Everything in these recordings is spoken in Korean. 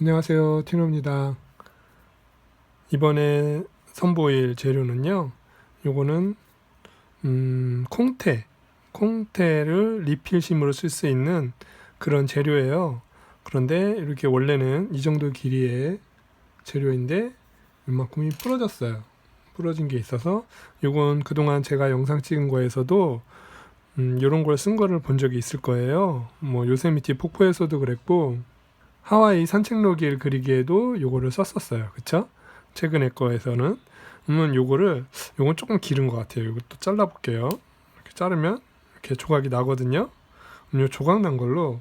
안녕하세요. 티노입니다. 이번에 선보일 재료는요. 요거는 음, 콩테, 콩테를 리필심으로 쓸 수 있는 그런 재료예요. 그런데 이렇게 원래는 이 정도 길이의 재료인데 이만큼이 부러졌어요. 부러진 게 있어서 요건 그동안 제가 영상 찍은 거에서도 음, 요런 걸 쓴 거를 본 적이 있을 거예요. 뭐 요세미티 폭포에서도 그랬고 하와이 산책로길 그리기에도 요거를 썼었어요. 그쵸? 최근에 거에서는. 그러면 요거를, 요건 조금 길은 것 같아요. 이것도 잘라볼게요. 이렇게 자르면 이렇게 조각이 나거든요. 그럼 요 조각 난 걸로,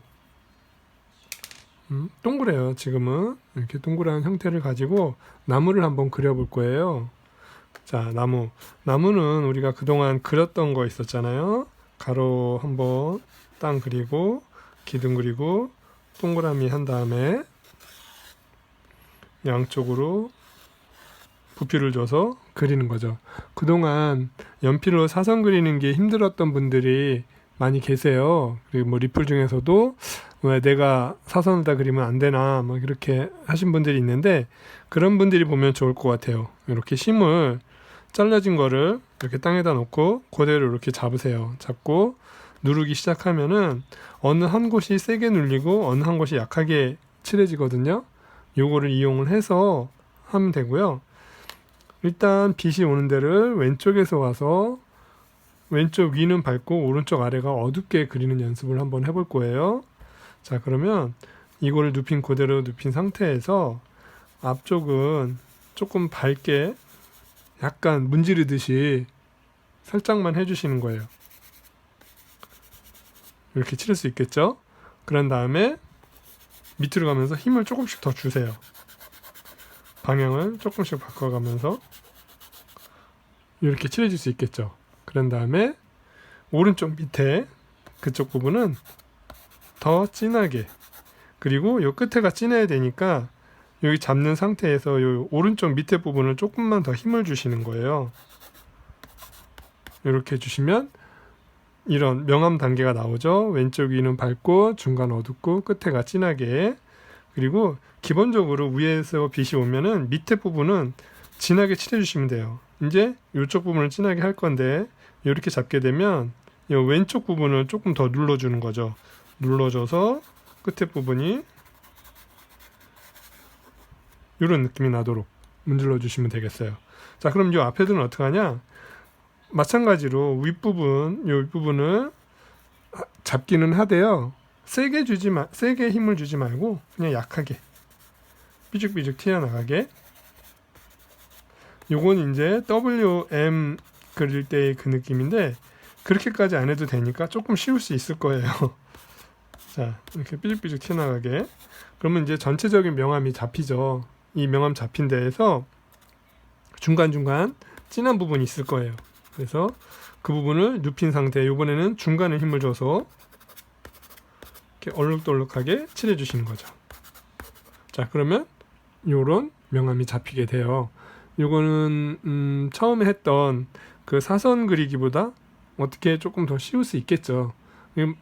음, 동그래요. 지금은. 이렇게 동그란 형태를 가지고 나무를 한번 그려볼 거예요. 자, 나무. 나무는 우리가 그동안 그렸던 거 있었잖아요. 가로 한번 땅 그리고, 기둥 그리고, 동그라미 한 다음에 양쪽으로 부피를 줘서 그리는 거죠. 그동안 연필로 사선 그리는 게 힘들었던 분들이 많이 계세요. 그리고 뭐 리플 중에서도 왜 내가 사선을 다 그리면 안 되나 뭐 이렇게 하신 분들이 있는데 그런 분들이 보면 좋을 것 같아요. 이렇게 심을 잘라진 거를 이렇게 땅에다 놓고 그대로 이렇게 잡으세요. 잡고 누르기 시작하면은 어느 한 곳이 세게 눌리고 어느 한 곳이 약하게 칠해지거든요. 요거를 이용을 해서 하면 되고요. 일단 빛이 오는 데를 왼쪽에서 와서 왼쪽 위는 밝고 오른쪽 아래가 어둡게 그리는 연습을 한번 해볼 거예요. 자, 그러면 이거를 눕힌 그대로 눕힌 상태에서 앞쪽은 조금 밝게 약간 문지르듯이 살짝만 해주시는 거예요. 이렇게 칠할 수 있겠죠? 그런 다음에 밑으로 가면서 힘을 조금씩 더 주세요. 방향을 조금씩 바꿔가면서 이렇게 칠해줄 수 있겠죠. 그런 다음에 오른쪽 밑에 그쪽 부분은 더 진하게 그리고 요 끝에가 진해야 되니까 여기 잡는 상태에서 요 오른쪽 밑에 부분을 조금만 더 힘을 주시는 거예요. 이렇게 해주시면 이런 명암 단계가 나오죠. 왼쪽 위는 밝고 중간 어둡고 끝에가 진하게 그리고 기본적으로 위에서 빛이 오면은 밑에 부분은 진하게 칠해주시면 돼요. 이제 이쪽 부분을 진하게 할 건데 이렇게 잡게 되면 이 왼쪽 부분을 조금 더 눌러주는 거죠. 눌러줘서 끝에 부분이 이런 느낌이 나도록 문질러 주시면 되겠어요. 자, 그럼 이 앞에들은 어떻게 하냐? 마찬가지로 윗부분, 이 윗부분을 잡기는 하되요. 세게 주지 마, 세게 힘을 주지 말고 그냥 약하게 삐죽삐죽 튀어나가게. 요건 이제 WM 그릴 때의 그 느낌인데 그렇게까지 안 해도 되니까 조금 쉬울 수 있을 거예요. 자, 이렇게 삐죽삐죽 튀어나가게. 그러면 이제 전체적인 명암이 잡히죠. 이 명암 잡힌 데에서 중간중간 진한 부분이 있을 거예요. 그래서 그 부분을 눕힌 상태 이번에는 중간에 힘을 줘서 이렇게 얼룩덜룩하게 칠해 주시는 거죠. 자 그러면 요런 명암이 잡히게 돼요. 요거는 음, 처음에 했던 그 사선 그리기보다 어떻게 조금 더 쉬울 수 있겠죠. 음,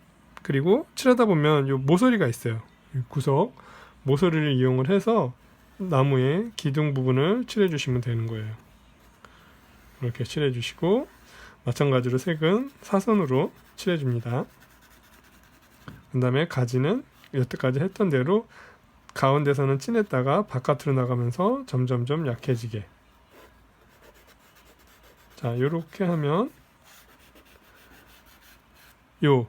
그리고 칠하다 보면 요 모서리가 있어요. 구석 모서리를 이용을 해서 나무의 기둥 부분을 칠해 주시면 되는 거예요. 이렇게 칠해 주시고 마찬가지로 색은 사선으로 칠해 줍니다. 그 다음에 가지는 여태까지 했던 대로 가운데서는 진했다가 바깥으로 나가면서 점점점 약해지게 자 이렇게 하면 요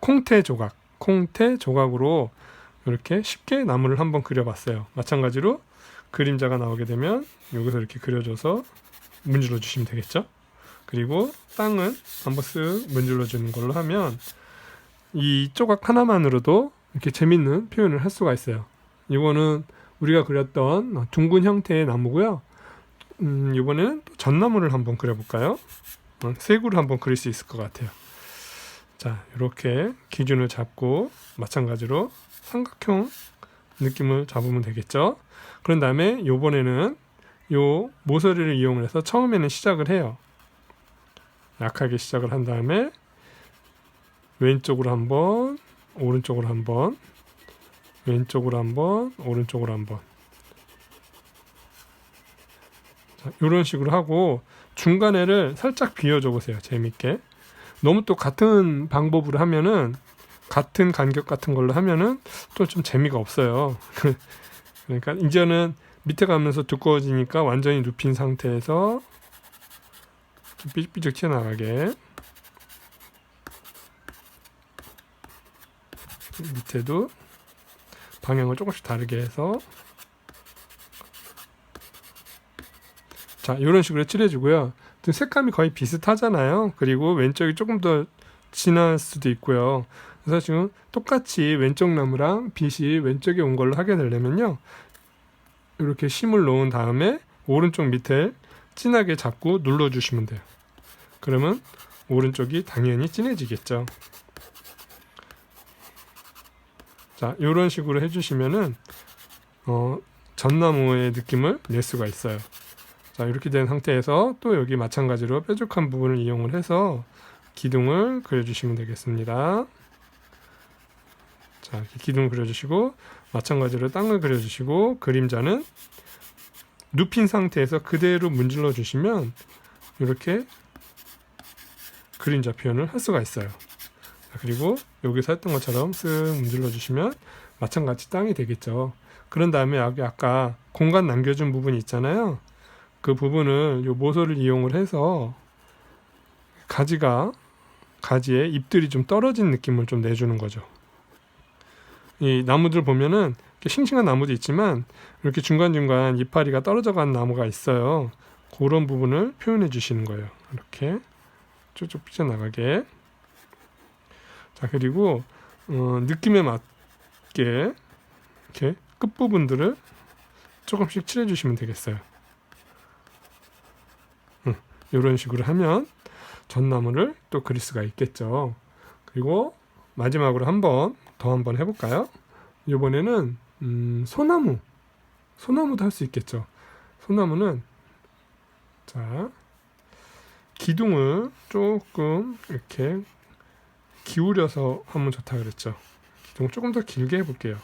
콩태 조각 콩태 조각으로 이렇게 쉽게 나무를 한번 그려봤어요 마찬가지로 그림자가 나오게 되면 여기서 이렇게 그려줘서 문질러 주시면 되겠죠. 그리고 땅은 한번 쓱 문질러 주는 걸로 하면 이 조각 하나만으로도 이렇게 재밌는 표현을 할 수가 있어요. 이거는 우리가 그렸던 둥근 형태의 나무고요. 음, 이번에는 전나무를 한번 그려볼까요? 어, 색으로 한번 그릴 수 있을 것 같아요. 자, 이렇게 기준을 잡고 마찬가지로 삼각형 느낌을 잡으면 되겠죠. 그런 다음에 요번에는 요 모서리를 이용해서 처음에는 시작을 해요. 약하게 시작을 한 다음에 왼쪽으로 한번, 오른쪽으로 한번 왼쪽으로 한번 오른쪽으로 한번. 자, 이런 식으로 하고 중간에를 살짝 비워줘 보세요 재밌게. 너무 또 같은 방법으로 하면은 같은 간격 같은 걸로 하면은 또 좀 재미가 없어요 그러니까 이제는 밑에 가면서 두꺼워지니까 완전히 눕힌 상태에서 좀 삐죽삐죽 튀어나가게. 밑에도 방향을 조금씩 다르게 해서. 자 이런 식으로 칠해주고요. 색감이 거의 비슷하잖아요. 그리고 왼쪽이 조금 더 진할 수도 있고요 그래서 지금 똑같이 왼쪽 나무랑 빛이 왼쪽에 온 걸로 하게 되려면요. 이렇게 심을 놓은 다음에 오른쪽 밑에 진하게 잡고 눌러주시면 돼요. 그러면 오른쪽이 당연히 진해지겠죠. 자 이런 식으로 해주시면은 어, 전나무의 느낌을 낼 수가 있어요. 자 이렇게 된 상태에서 또 여기 마찬가지로 뾰족한 부분을 이용을 해서 기둥을 그려주시면 되겠습니다 자 기둥 그려주시고 마찬가지로 땅을 그려주시고 그림자는 눕힌 상태에서 그대로 문질러 주시면 이렇게 그림자 표현을 할 수가 있어요. 자, 그리고 여기서 했던 것처럼 쓱 문질러 주시면 마찬가지 땅이 되겠죠. 그런 다음에 여기 아까 공간 남겨준 부분이 있잖아요. 그 부분을 요 모서를 이용을 해서 가지가 가지에 잎들이 좀 떨어진 느낌을 좀 내주는 거죠 이 나무들 보면은 싱싱한 나무도 있지만 이렇게 중간중간 이파리가 떨어져 간 나무가 있어요. 그런 부분을 표현해 주시는 거예요. 이렇게 쭉쭉 삐져나가게. 자 그리고 어, 느낌에 맞게 이렇게 끝부분들을 조금씩 칠해 주시면 되겠어요. 음, 이런 식으로 하면 전나무를 또 그릴 수가 있겠죠. 그리고 마지막으로 한번 더 한번 해볼까요 이번에는 음, 소나무 소나무도 할 수 있겠죠 소나무는 자 기둥을 조금 이렇게 기울여서 하면 좋다 그랬죠. 기둥 조금 더 길게 해볼게요.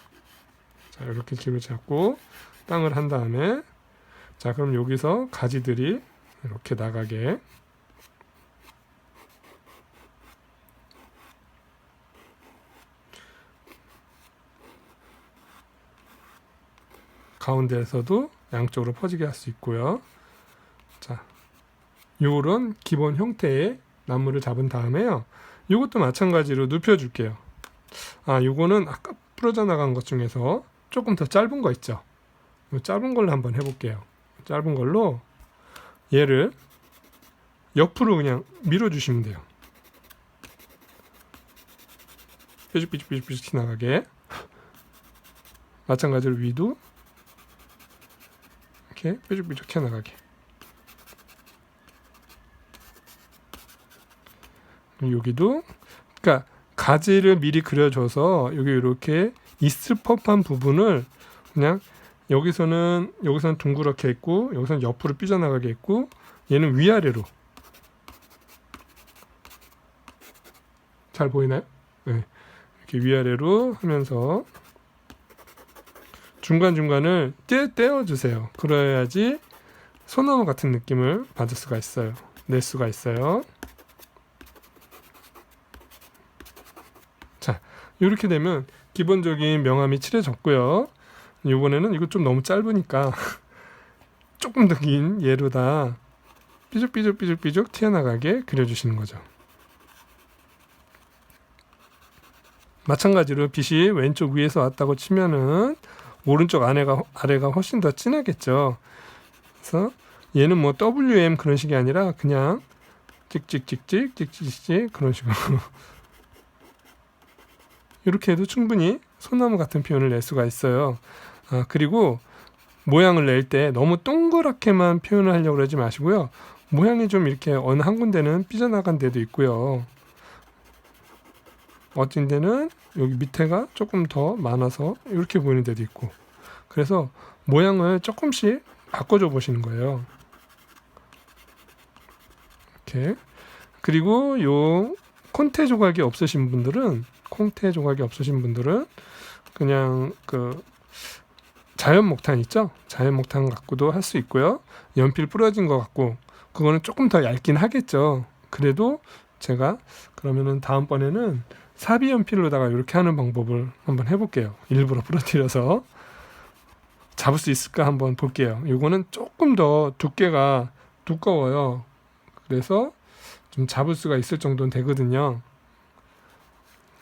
자 이렇게 길을 잡고 땅을 한 다음에 자 그럼 여기서 가지들이 이렇게 나가게 가운데에서도 양쪽으로 퍼지게 할 수 있고요. 자, 요런 기본 형태의 나무를 잡은 다음에요. 이것도 마찬가지로 눕혀줄게요. 아, 요거는 아까 부러져 나간 것 중에서 조금 더 짧은 거 있죠. 요 짧은 걸로 한번 해볼게요. 짧은 걸로 얘를 옆으로 그냥 밀어주시면 돼요. 삐죽삐죽삐죽삐죽 지나가게. 마찬가지로 위도 이렇게 삐죽삐죽 튀어나가게. 여기도 그러니까 가지를 미리 그려줘서 여기 이렇게 있을 법한 부분을 그냥 여기서는 여기서는 둥그렇게 했고 여기서는 옆으로 삐져나가게 했고 얘는 위아래로 잘 보이나요? 네. 이렇게 위아래로 하면서 중간중간을 떼, 떼어주세요. 그래야지 소나무 같은 느낌을 받을 수가 있어요. 낼 수가 있어요. 이렇게 되면 기본적인 명암이 칠해졌고요. 이번에는 이거 좀 너무 짧으니까 조금 더 긴 예로 다 삐죽삐죽삐죽삐죽 튀어나가게 그려주시는 거죠. 마찬가지로 빛이 왼쪽 위에서 왔다고 치면은 오른쪽 아래가 아래가 훨씬 더 진하겠죠. 그래서 얘는 뭐 WM 그런 식이 아니라 그냥 찍찍찍찍 찍찍찍 그런 식으로 이렇게 해도 충분히 소나무 같은 표현을 낼 수가 있어요. 아, 그리고 모양을 낼 때 너무 동그랗게만 표현을 하려고 그러지 마시고요. 모양이 좀 이렇게 어느 한 군데는 삐져나간 데도 있고요. 어떤 데는 여기 밑에가 조금 더 많아서 이렇게 보이는 데도 있고. 그래서 모양을 조금씩 바꿔줘 보시는 거예요. 이렇게. 그리고 요 콘테 조각이 없으신 분들은 콩테 조각이 없으신 분들은 그냥 그 자연 목탄 있죠? 자연 목탄 갖고도 할 수 있고요. 연필 부러진 거 갖고 그거는 조금 더 얇긴 하겠죠. 그래도 제가 그러면은 다음번에는 사비 연필로다가 이렇게 하는 방법을 한번 해볼게요. 일부러 부러뜨려서 잡을 수 있을까 한번 볼게요. 이거는 조금 더 두께가 두꺼워요. 그래서 좀 잡을 수가 있을 정도는 되거든요.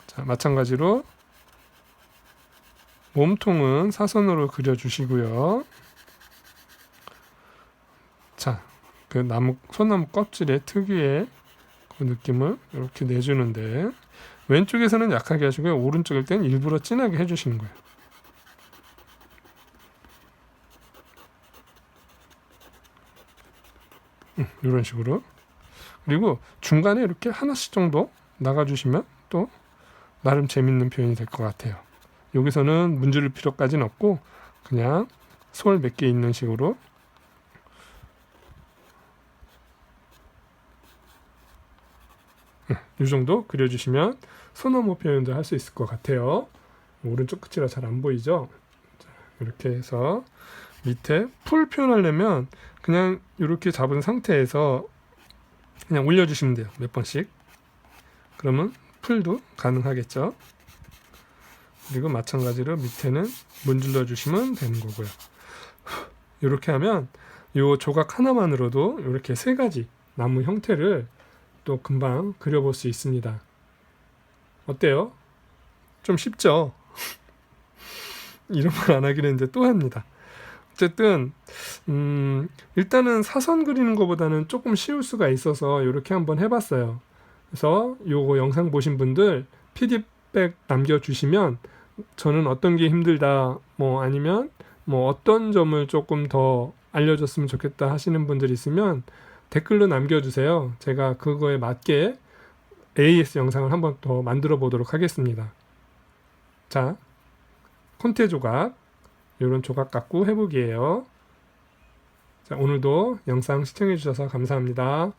자, 마찬가지로 몸통은 사선으로 그려주시고요. 자, 그 나무 소나무 껍질의 특유의 그 느낌을 이렇게 내주는데 왼쪽에서는 약하게 하시고요. 오른쪽일 땐 일부러 진하게 해주시는 거예요. 음, 이런 식으로 그리고 중간에 이렇게 하나씩 정도 나가주시면 또 나름 재밌는 표현이 될 것 같아요. 여기서는 문지를 필요까지는 없고 그냥 솔 몇 개 있는 식으로 이 정도 그려주시면 소나무 표현도 할 수 있을 것 같아요. 오른쪽 끝이라 잘 안 보이죠? 자, 이렇게 해서 밑에 풀 표현하려면 그냥 이렇게 잡은 상태에서 그냥 올려주시면 돼요. 몇 번씩. 그러면 풀도 가능하겠죠. 그리고 마찬가지로 밑에는 문질러 주시면 되는 거고요. 이렇게 하면 이 조각 하나만으로도 이렇게 세 가지 나무 형태를 또 금방 그려볼 수 있습니다. 어때요? 좀 쉽죠? 이런 말안 하기로 했는데 또 합니다. 어쨌든 음, 일단은 사선 그리는 것보다는 조금 쉬울 수가 있어서 이렇게 한번 해봤어요. 그래서 요거 영상 보신 분들 피드백 남겨주시면 저는 어떤 게 힘들다 뭐 아니면 뭐 어떤 점을 조금 더 알려줬으면 좋겠다 하시는 분들 있으면 댓글로 남겨주세요. 제가 그거에 맞게 AS 영상을 한번 더 만들어 보도록 하겠습니다. 자, 콘테 조각 이런 조각 갖고 해보기예요. 자, 오늘도 영상 시청해 주셔서 감사합니다.